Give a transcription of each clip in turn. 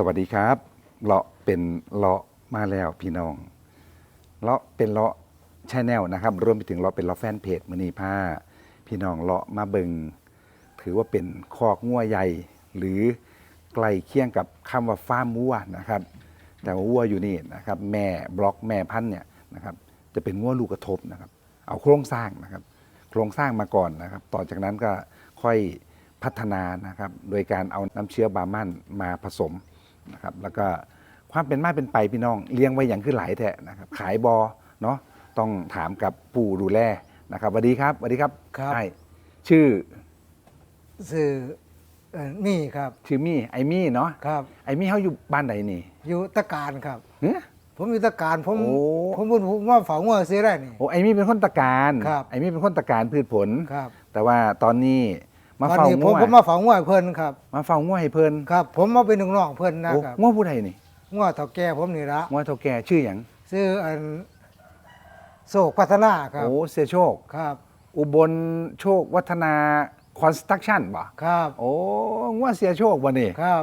สวัสดีครับเลาะเป็นเลาะมาแล้วพี่น้องเลาะเป็นเลาะชแนลนะครับรวมไปถึงเลาะเป็นเลาะแฟนเพจมณีผ้า พี่น้องเลาะมาเบิงถือว่าเป็นคอกงัวใหญ่ หรือใกล้เคียงกับคำว่าฟ้าร์มวัวนะครับ แต่ว่าวัวอยู่นี่นะครับแม่บล็อกแม่พันธุ์เนี่ยนะครับจะเป็นงัวลูกกระทบนะครับ เอาโครงสร้างนะครับ โครงสร้างมาก่อนนะครับ ต่อจากนั้นก็ค่อยพัฒนานะครับ โดยการเอาน้ำเชื้อบาร์มันมาผสม นะครับแล้วก็ความเป็นมาเป็นไปพี่น้องเลี้ยงไว้อย่างคือหลายแท้นะครับขายบอเนาะต้องถามกับปู่ดูแลนะครับสวัสดีครับสวัสดีครับครับไอ้ชื่อสื่อเอ่อนี่ครับชื่อมี่ไอมี่เนาะครับไอมี่เขาอยู่บ้านไหนนี่อยู่ตะการครับเฮ้ยผมอยู่ตะการผมโอ้ ผมพูดผมว่าเฝางัวซื้อได้นี่ โอ้ไอมี่เป็นคนตะการครับ ไอมี่เป็นคนตะการพืชผล ครับ แต่ว่าตอนนี้ มาวันเฝ้านี้ผมงัวผมมาเฝางัวให้เพิ่นครับมาเฝ้างัวให้เพิ่นครับ ผมมาเป็นหนึ่งน้องเพิ่นนะโอ้ครับงัวผู้ใดนี่งัวเฒ่าแก่ผมนี่ละงัวเท่าแก่ชื่ออย่างซื้ออันโศกพัฒนาครับโอ้เสียโชค ครับอุบลโชควัฒนาคอนสตรักชั่นบ่ครับโอ้งัวเสียโชคบ่นี่ครับ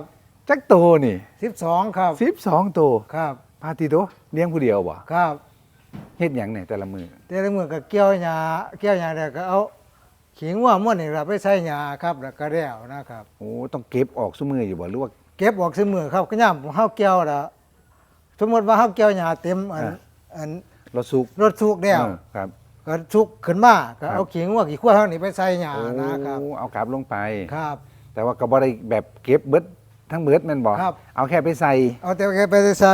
จักโตนี่12ครับ12โตครับปาติโตเลี้ยงผู้เดียวบ่ครับ เฮ็ดหยังเนี่ยแต่ละมือแต่ละมื้อก็เกี่ยวหญ้าเกี่ยวหญ้าแล้วก็เอา ขิงว่าม่วนนี่ล่ะไปใส่หญ้าครับแล้วก็แล้วนะครับ โอ้ต้องเก็บออกซุมืออยู่บ่หรือว่า เก็บออกซื้อมือครับก็ย่ำเฮาเกี่ยวแล้วสมมติว่าเฮาเกี่ยวหญ้าเต็มอันอ่า อันรถสุกรถทุกแล้วเออครับ ก็ทุกขึ้นมาก็ครับเอาขิงว่ากี่ขั้วเฮานี่ไปใส่หญ้าโอ้นะครับเอากลับลงไป ครับ แต่ว่าก็บ่ได้แบบเก็บเบิดทั้งเบิดแม่นบ่ครับ เอาแค่ไปใส่เอาแต่แกไปใส่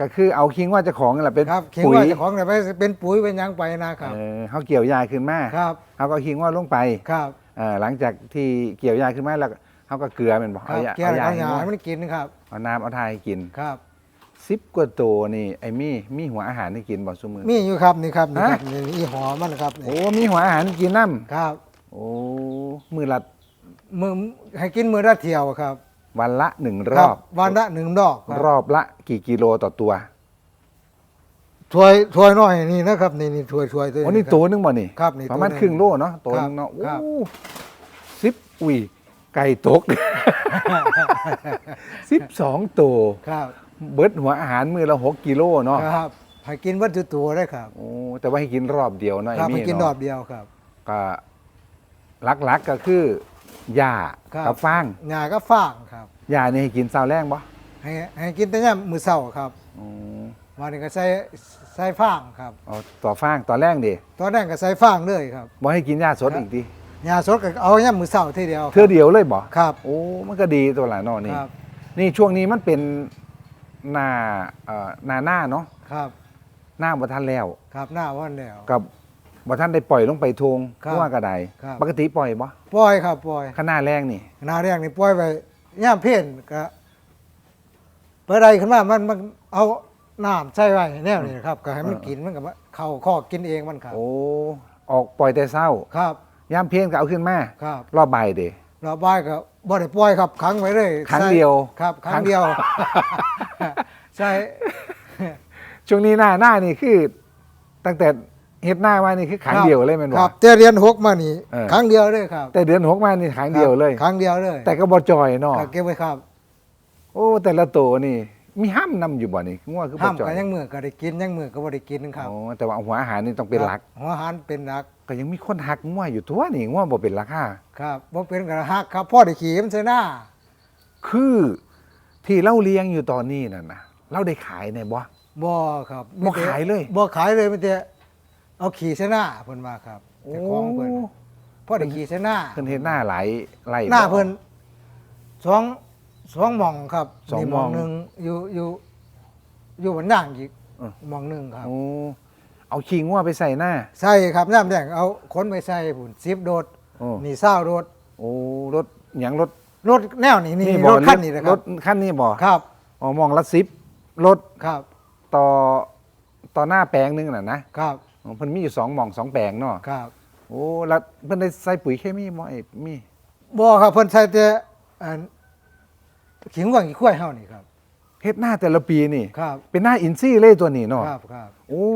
ก็คือเอาคิงว่าเจ้าของนั่นแหละเป็นครับขิงปุ๋ยว่าเจ้าของเนี่ยไปเป็นปุ๋ยเป็นหยังไปนะครับเออเฮาเกี่ยวยาขึ้นมา ครับ เฮาก็เอาคิงว่าลงไปครับเอ่อหลังจากที่เกี่ยวยาขึ้นมาแล้วก็เขาก็เกลือแมันบอกครับเอายาเกี่ยวเอายาเอาหญ้าให้ให้มัมันนกินครับ เอาน้ำเอาทายให้กินครับ สิบกว่าตัวนี่ไอ้มี่มีหัวอาหารให้กินบ่ซุมือ มีอยู่ครับนี่ครับนี่ครับฮะนี่อีหอมันครับนี่โอ้มีหัวอาหารให้กินน้ครับำโอ้มือละมือให้กินมือละเที่ยวครับวันละหนึ่งรคอบ วันละหนึ่งดอกครรับอบละกี่กิโลต่อตัว ถ้วยถ้วยน้อยนี่นะครับนี่นี่ถ้วยถ้วยตัวโอ้นี่ครับตัวหนึงบ่นี่ครับนี่ประมาณตัวหนึ่งครึ่งโลเนาะตัวหนึงเนาะครับโอ้สิบอุ้ยไก่ตก สิบสองตัวครับเบิดหัวอาหารมือละหกกิโลเนาะครับให้กินวัตถุตัวได้ครับ โอ้แต่ว่าให้กินรอบเดียวเนาะครับไอ้ให้มี่กินเนาะดอกเดียวครับ ก็หลักๆก็คือหญ้าครับ กับฟางหญ้าก็ฟางครับ หญ้านี่ให้กินเช้าแรงบ่ให้ให้กินแต่เนี่ยามมื้อเช้าครับ อืม วันนี้ก็ใส่ใส่ฟางครับ เอาต่อฟางต่อแรงดิตอนนั้นก็ใส่ฟางเลยครับบ่ให้กินหญ้าสดครับอีกดิหญ้าสดก็เอาเนี่ยามมื้อเช้าทีเดียวเทื่อเดียวเลยบ่ครับ โอ้มันก็ดีตัวละเนาะนี่ครับนี่ช่วงนี้มันเป็นหน้าเอ่อหน้าหน้าเนาะครับหน้าบ่ทันแล้ว ครับหน้าวันแล้ว กับบ่ทันได้ปล่อยลงไปทงครับว่าก็ได้ครับปกติปล่อยบ่ปล่อยครับปล่อยข้างหน้าแรงนี่หน้าแรกนี่ปล่อยไปย่ามเพ่นก็เปิดใดขึ้นมามันมันเอา น้ำใส่ไว้แนวนี้ครับก็ให้มันกินมันก็มาเข้าคอกกินเองมันครับโอ้ออกปล่อยแต่เช้าครับยามเพลนก็เอาขึ้นมาครับรอบบ่ายเด้เราบ้ายก็บ่ได้ปล่อยครับขังไว้เลยครั้งใส่เดียวครับคครั้รั้งงเดียวใช่ช่วงนี้หน้าหน้านี่คือ ตั้งแต่เฮ็ดหน้ามานี่คือขังครับเดียวเลยแมันบ่ครับแต่เรียนหกมานี่เออครั้งเดียวเลยครับ แต่เดือนหกมานี่ขังเดียวเลยครั้งเดียวเลย แต่ก็บ่จอยเนาะก็เก็บไว้ครับ โอ้แต่ละตัวนี่ มีห้ามนำอยู่บ่นี่ง่วคือบ่ห้ามจอกัยนยังมือก็ได้กินยังมือก็บ่ได้กินครับโอ้แต่ว่าหัวอาหารนี่ต้องเป็นหลัก หัวอาหารเป็นหลักก็ยังมีคนหักง่วอยู่ตัวนี่ง่วบ่เป็นราคาครับบ่เป็นกระหักครับพ่อได้ขี่มันใส่หน้าคือที่เล่าเลี้ยงอยู่ตอนนี้นั่นน่ะเราได้ขายในบ่ บ่ครับบ่ขายเลย บ่ขายเลยมีแต่เอาขี่ใส่หน้าเพิ่นว่าครับแต่ของเพิ่นโอ้พ่อได้ขี่ใส่หน้า เพิ่นเฮ็ดหน้าหลายไร่หน้าบ่เพิ่นสอง สองหม่องครับสองนี่หม่องหนึงอยู่อยู่อยู่บนย่างอีกเออ หม่องหนึงครับ โอ้เอาขี้ง่วไปใส่หน้า ใส่ครับน้ำแดงเอาคนไปใส่ผุน10โดดโอ้นี่เศร้าโดดโอ้รถหยังรถรถแนวนี้นี่บ่รถคันนี้นะครรับถคันนี้บ่ครับ อ๋อมองละ10รถครับต่อต่อหน้าแปลงหนึงน่ะนะครับอ๋อเพิ่นมีอยู่สองหม่องสองแปลงเนาะครับโอ้แล้วเพิ่นได้ใส่ปุ๋ยเคมีบ่ไอ้มีบ่ครับเพิ่นใส่แต่อัน ขิงกว่างขี้ข้วยเฮานี่ครับ เฮ็ดหน้าแต่ละปีนี่ ครับ เป็นหน้าอินซี่เลยตัวนี้เนาะครับครับ โอ้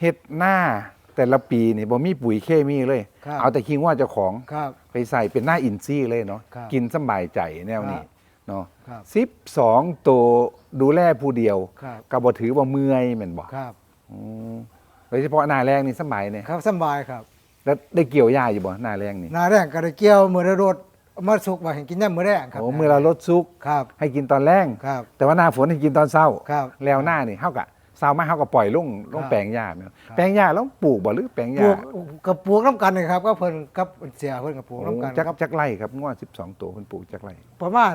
เฮ็ดหน้าแต่ละปีนี่บ่มีปุ๋ยเคมีเลย ครับ เอาแต่คิงว่าเจ้าของครับ ไปใส่เป็นหน้าอินซี่เลยเนาะครับกินสำบายใจแนวนี้ครับ เนาะครับ สิบสองตัวดูแลผู้เดียวครับ ก็บ่ถือว่าเมื่อยแม่นบ่ครับ อืมโดยเฉพาะหน้าแรงนี่สำบายเนี่ยครับสำบายครับ แล้วได้เกี่ยวหญ้าอยู่บ่หน้าแรงนี่หนาแรงก็ได้เกี่ยวมือระร ดมาสุกไว้ให้กินยามมื้อแรงครับโอ้เมื่อเราลดซุกครับ ให้กินตอนแรงครับ แต่ว่าหน้าฝนให้กินตอนเช้าครับแล้วหน้านี่เฮาก็เช้ามาเฮาก็ปล่อยลงลงครับแปลงหญ้าแม่นครับแปลงหญ้าแล้วปลูกบ่หรือแปลงหปลูญ้ากกับปลูกน้ำกันนี่ครับ ก็เพิ่นกับเสียเพิ่นกับปลูกโอ้น้ำกันจักครับจักไร่ครับง้อ12 ตัวเพิ่นปลูกจักไร่ประมาณ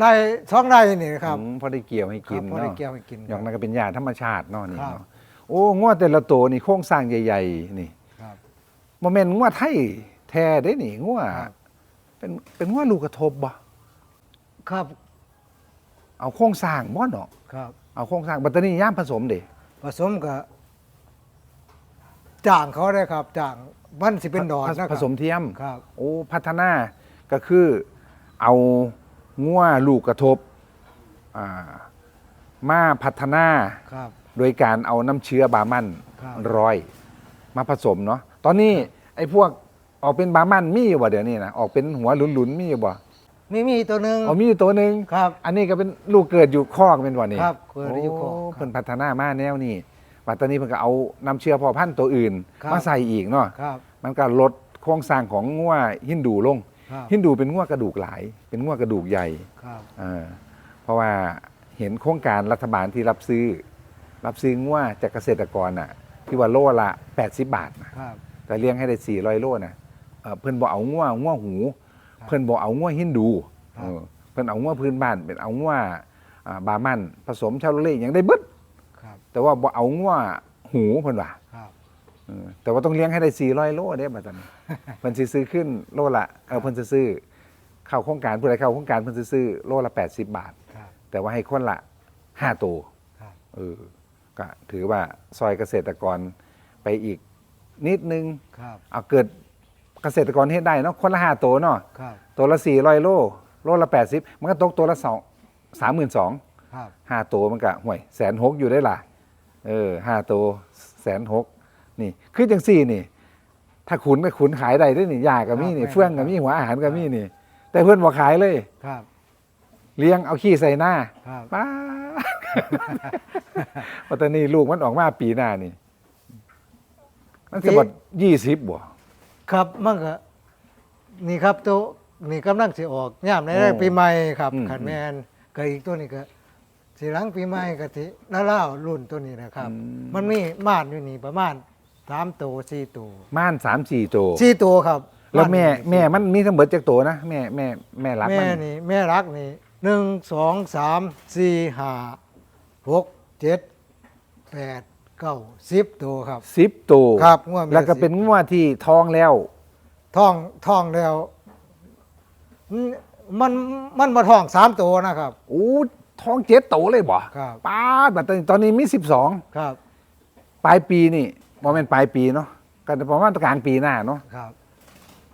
ได้สองได้นี่ครับ อืมพอได้เกี่ยวให้กินครับพอได้เนาะเกี่ยวให้กินอย่างนั้นก็เป็นหญ้าธรรมชาติเนาะนี่ครับ เนาะโอ้ง้อแต่ละตัวนี่โครงสร้างใหญ่ ๆ นี่ ครับ บ่แม่นง้อไทยแท้เด้นี่ง้อครับ เป็นเป็นง้อลูกกระทบบ่ครับเอาโครงสร้างบ่เนาะครับ เอาโครงสร้างบัตเตอรี่ย่ามผสมเด้ผสมกับจ้างเขาได้ครับจ้างมันสิเป็นดอนผนะครับผสมเทียมครับ โอ้พัฒนาก็คือเอางัวลูกกระทบอ่ามาพัฒนาครับโดยการเอาน้ำเชื้อบามันครับร้อย มาผสมเนาะตอนนี้ไอ้พวก ออกเป็นบามันมีอยู่บ่เดี๋ยวนี้นะออกเป็นหัวหลุนๆมีอยู่บ่มีมีตัวหนึ่งอ๋อมีอยู่ตัวหนึ่งครับ อันนี้ก็เป็นลูกเกิดอยู่คอกเป็นบ่นี่ครับเกิดอยู่คอกโครับเพิ่นพัฒนามาแนวนี้ว่าตอนนี้เพิ่นก็เอาน้ำเชื้อพอพันธุ์ตัวอื่นครับมาใส่อีกเนาะครับมันก็ลดโครงสร้างของงัวฮินดูลงครับฮินดูเป็นงัวกระดูกหลาย เป็นงัวกระดูกใหญ่ครับเออเพราะว่าเห็นโครงการรัฐบาลที่รับซื้อ รับซื้องัวจากเกษตรกรน่ะที่ว่าโลละ 80 บาทนะครับแต่เลี้ยงให้ได้ 400 โลนะ เอ่อเพิ่นบอกเอางัวงัวหูครับเพิ่นบอกเอางัวฮินดูครับ เออเพิ่นเอางัวพื้นบ้านเป็นเอางัวอ่าบามันผสมชาโลเล่อย่างได้เบิดครับ แต่ว่าบ่เอางัวหูเพิ่นว่าครับ เออแต่ว่าต้องเลี้ยงให้ได้400โลเด้บัดนี้เพิ่นสิซื้อขึ้นโลละเออเพิ่นสิซื้อเข้าโครงการผู้ใดเข้าโครงการเพิ่นสิซื้อโลละ 80 บาท ครับ แต่ว่าให้คนละ5ตัว ครับ เออก็ถือว่าซอยเกษตรกรไปอีกนิดนึง ครับ เอาเกิด เกษตรกรเฮ็ดได้เนาะคนละ5ตัวเนาะครับ ตัวละ400โลโลละ80มันก็ตกตัวละ2 32,000ครับ ห้าตัวมันก็ห่วยแสนหกอยู่ได้ล่ะเออห้าตัวแสนหกนี่คือจังสี่นี่ ถ้าขุนก็ขุนขายได้ด้วยนี่ยากับมีนี่ครับ เฟื่องกับมีหัวอาหารกับมีนี่ แต่เพื่อนบอกขายเลย ครับเลี้ยงเอาขี้ใส่หน้าครับ ป้าปัตตานีลูกมันออกมาปีหน้านี่ มันจะบดยี่สิบบ่ ครับมันก็นี่ครับตัวนี่กำลังสิออกย่ามในแรกโอ้ปีใหม่ครับอืมขันแมนก็อีกตัวนี้ก็สิหลังปีใหม่ก็สินาเล่ารุ่นตัวนี้นะครับ มันมีม่านอยู่นี่ประมาณสามตัวสี่ตัวม่านสามสี่ตัวสี่ตัวครับแล้วแม่านแม่มันมีทั้งเบิดจากตัวนะแม่แม่แม่รักแม่มันนี่แม่รักนี่หนึ่งสองสามสี่ห้าหกเจ็ดแปด เก้าสิบตัวครับ สิบตัวครับงัวแม่แล้วก็สิบ เป็นงัวที่ท้องแล้ว ท่องท่องแล้วอืมมันมันมาท่องสามตัวนะครับอู้ท้องเจ็ดโตเลยบ่ครับ ป้าดบัดตอนนี้มีสิบสองครับปลายปีนี่โมเมนปลายปีเนาะก็ประมาณกลางปีหน้าเนาะครับ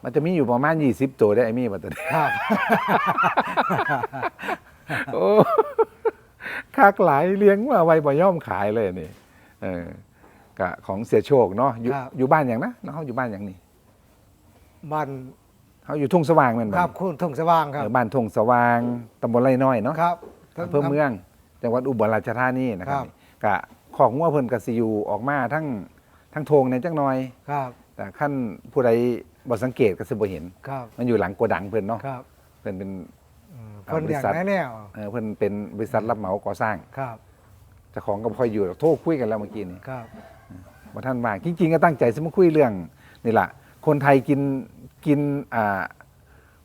มันจะมีอยู่ประมาณยี่สิบตัวได้ไอ้มี่บัดตอนนี้ ครับ โอ้คักหลายเลี้ยงว่าไว้บ่ย่อมขายเลยนี่ เออกะของเสียโชคเนาะอยู่ครับ อยู่บ้านอย่างนะเนาะเขาอยู่บ้านอย่างนี้บ้านเขาอยู่ทุ่งสว่างแม่นบ่ครับคุณทุ่งสว่างครับเออบ้านทุ่งสว่างตำบลไร่น้อยเนาะครับ อำเภอเมืองจังหวัดอุบลราชธานีนะครัครับ บกะของงัวเพิ่นกสิอยู่ออกมาทั้งทั้งโทงในจักหน่อย ครับแต่ขั้นผู้ใดบ่สังเกตก็สิบ่เห็น ครับมันอยู่หลังโกดังเพิ่นเนาะครับเพิ่นเป็นอืมอ่าคนอย่างบริษัท แน่แน่วเออเพิ่นเป็นบริษัทรับเหมาก่อสร้าง ครับเจ้าของก็บ่ค่อยอยู่หรอกโทรคุยกันแล้วเมื่อกี้นี่ครับ บ่ทันว่างจริงๆก็ตั้งใจสิมาคุยเรื่องนี่ล่ะ คนไทยกินกินอ่า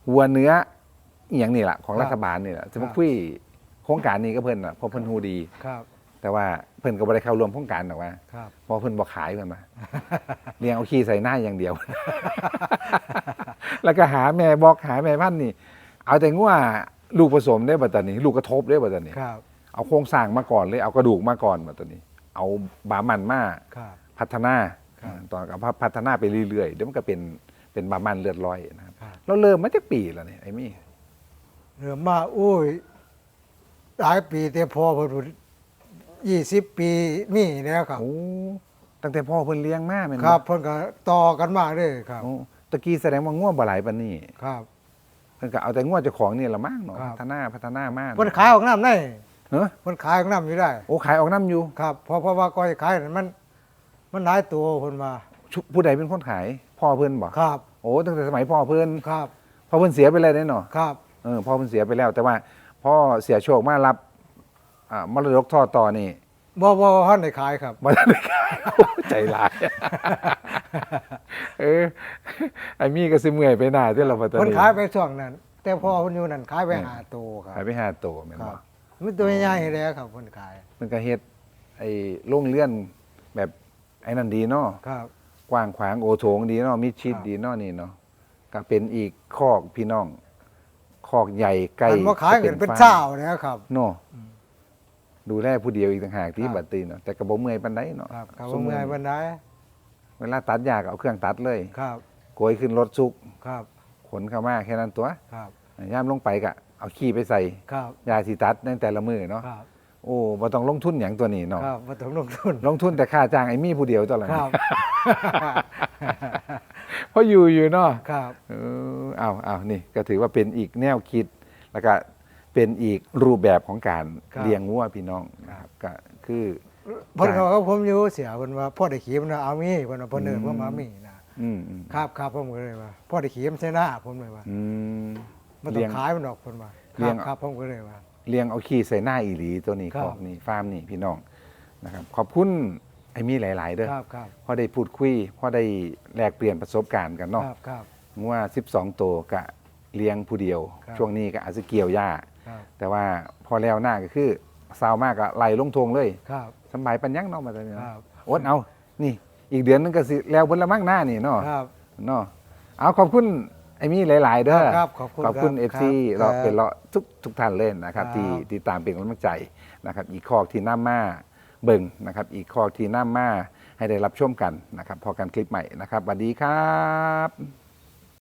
หัวเนื้ออีหยังนี่ล่ะของรัฐบาลนี่ล่ะสิมาคุยโครงการนี้ก็เพิ่นน่ะเพราะเพิ่นฮู้ดี ครับแต่ว่าเพิ่นก็บ่ได้เข้าร่วมโครงการหรอกว่าครับ เพราะเพิ่นบ่ขายเพิ่นมา เลี้ยงเอาขี้ใส่หน้าอย่างเดียว แล้วก็หาแม่บอกหาแม่พันธุ์นี่ เอาแต่งัวลูกผสมได้บัดตอนนี้ ลูกกระทบได้บัดตอนนี้ ครับ เอาโครงสร้างมาก่อนเลยเอากระดูกมาก่อนบัดตอนนี้ เอาบามันมาครับ พัฒนาครับ ตอนกับพัฒนาไปเรื่อยๆเดี๋ยวมันก็เป็นเป็นบามันเลือดร้อยนะครับครับเราเริ่มมาจากปีแล้วเนี่ยไอ้มี่เริ่มมาอุ้ยหลายปีแต่พอพอยี่สิบปีนี่แล้วครับ โอ้ตั้งแต่พ่อเพิ่นเลี้ยงมาแม่นครับเพิ่นก็ต่อกันมาเลยครับ โอ้ตะกี้แสดงว่าง่วงบ่หลายปานนี้ครับอเพิ่นก็เอาแต่งวดเจ้าของนี่ละมั้งเนาะครับ พัฒนาพัฒนามากเพิ่นขายออกน้ำได้ เฮ้อเพิ่นขายออกน้ำอยู่ได้ โอ้ขายออกน้ำอยู่ครับเพราะเพราะว่าก้อยขายนั่นมัน มันหลายตัวเพิ่นมาชุผู้ใดเป็นคนขายพ่อเพิ่นบ่ครับโอ้ตั้งแต่สมัยพ่อเพิ่นครับพ่อเพิ่นเสียไปแล้วเนาะครับเออพ่อเพิ่นเสียไปแล้ว แต่ว่าพ่อเสียโชคมารับอ่ามรดกทอดต่อนี่บ่บ่บ่ทันได้ขายครับบ่ทันได้ขายโอ้ใจร้ายเออไอ้มี่ก็สิเมื่อยไปหน้าที่เราบ่ตอนเพิ่นนี้ขายไปช่วงนั้น แต่พอเพิ่นอยู่นั่นขายไปหาตัวครับขายไปห้าโตแม่นครับ่บ มันตัวใหญ่ๆแล้วครับเพิ่นขายมันก็เฮ็ดไอ้โรงเรือนแบบไอ้นั่นดีเนาะครับ กว้างขวางโอโถงดีเนาะมิดชิดครับดีเนาะนี่เนาะก็เป็นอีกคอกพี่น้องคอกใหญ่ไกลมันบ่ขายกันเป็นฟร์มเช้าแล้วครับเนาะดูแลผู้เดียวอีกต่างหากที่ครับบัดตีเนาะแต่ก็บ่เมื่อยปานใดเนาะครับครับสบ่มมุเมื่ติอยปานใดเวลาตัดหญ้าก็เอาเครื่องตัดเลยครับโกยขึ้นรถซุกครับ ขนเข้ามาแค่นั้นตัวครับย่ามลงไปก็ เอาขี้ไปใส่ครับยาสิตัดในแต่ละมือเนาะครับโอ้บ่ต้องลงทุนหยังตัวนี้เนาะครับบ่ต้องลงทุน ลงทุนแต่ค่าจ้างไอ้มี่ผู้เดียวตัวละครับ เพราะอยู่อยู่เนาะครับเออเอาเอานี่ก็ถือว่าเป็นอีกแนวคิด แล้วก็เป็นอีกรูปแบบของการครับ เลี้ยงวัวพี่น้องนะครับก็คือ เพิ่นก็ว่าผมอยู่เสียเพิ่นว่าพ่อได้ขี่มันว่าเอามีเพิ่นว่าเพิ่นเอิ้นว่ามามีนะอืมอืมครับครับผมก็เลยว่าพ่อได้ขี่มันใช่หน้าผมเลยว่า อืม มันต้เลี้อยง งขายมันดอกเพิ่นว่าเลี้คยรังบครับผมก็เลยว่า เลี้ยงเอาขี้ใส่หน้าอีหลีตัวนี้ครัขบอกนี่ฟาร์มนี่พี่น้องนะครับขอบคุณไอ้มีหลาย ๆ เด้อครับครับพอได้พูดคุยพอได้แลกเปลี่ยนประสบการณ์กันเนาะครับครับ งัว12 ตัวกะเลี้ยงผู้เดียว ครับ ช่วงนี้ก็อาจจะเกี่ยวหญ้า ครับแต่ว่าพอแล้วหน้าก็คือซาวมากก็ไหลลงทงเลยครับ สำบายปัญญังเนาะมาตอนนี้คเนาะรับโอดเอา นี่ อีกเดือนนึงก็สิแล้วบนละมั่งหน้านี่เนาะครับ เนาะเอาขอบคุณ ไอ้มี่หลาย ๆ เด้อครับขอบคุณขอบคุณคเอรับฟซีครับเราเป็นเราทุกทุกท่านเล่นนะครับครับที่ติดตามเป็นกำลังใจนะครับ อีกข้อที่น้ามาเบิ่งนะครับ อีกข้อที่น้ามาให้ได้รับชมกันนะครับ พอกันคลิปใหม่นะครับสวัสดีครับ